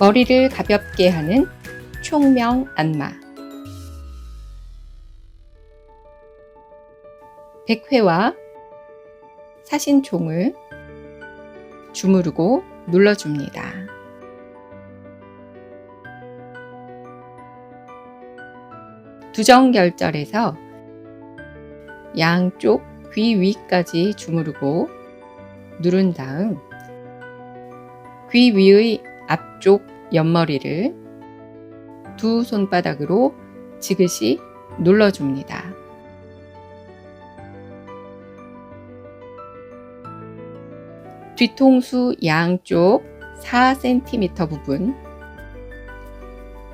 머리를 가볍게 하는 총명 안마. 백회와 사신총을 주무르고 눌러줍니다. 두정결절에서 양쪽 귀 위까지 주무르고 누른 다음 귀 위의 앞쪽 옆머리를 두 손바닥으로 지그시 눌러줍니다. 뒤통수 양쪽 4cm 부분,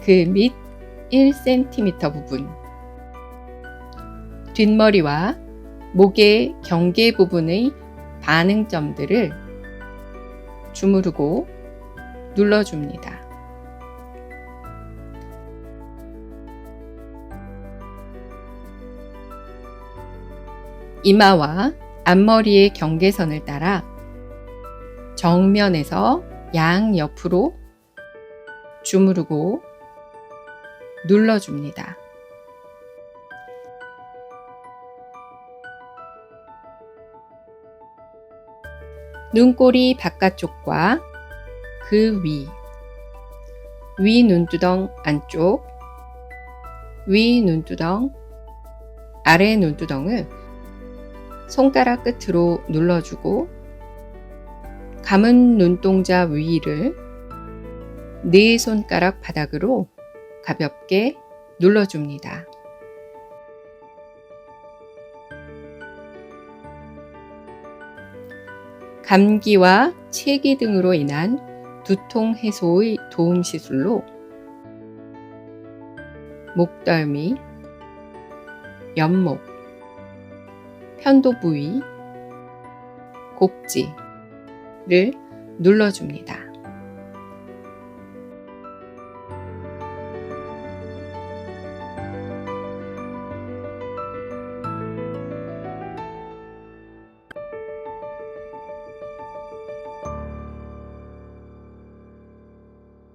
그 밑 1cm 부분, 뒷머리와 목의 경계 부분의 반응점들을 주무르고 눌러줍니다. 이마와 앞머리의 경계선을 따라 정면에서 양 옆으로 주무르고 눌러줍니다. 눈꼬리 바깥쪽과 그 위, 위 눈두덩 안쪽, 위 눈두덩, 아래 눈두덩을 손가락 끝으로 눌러주고 감은 눈동자 위를 네 손가락 바닥으로 가볍게 눌러줍니다. 감기와 체기 등으로 인한 두통 해소의 도움 시술로 목덜미, 옆목, 편도 부위, 곡지를 눌러줍니다.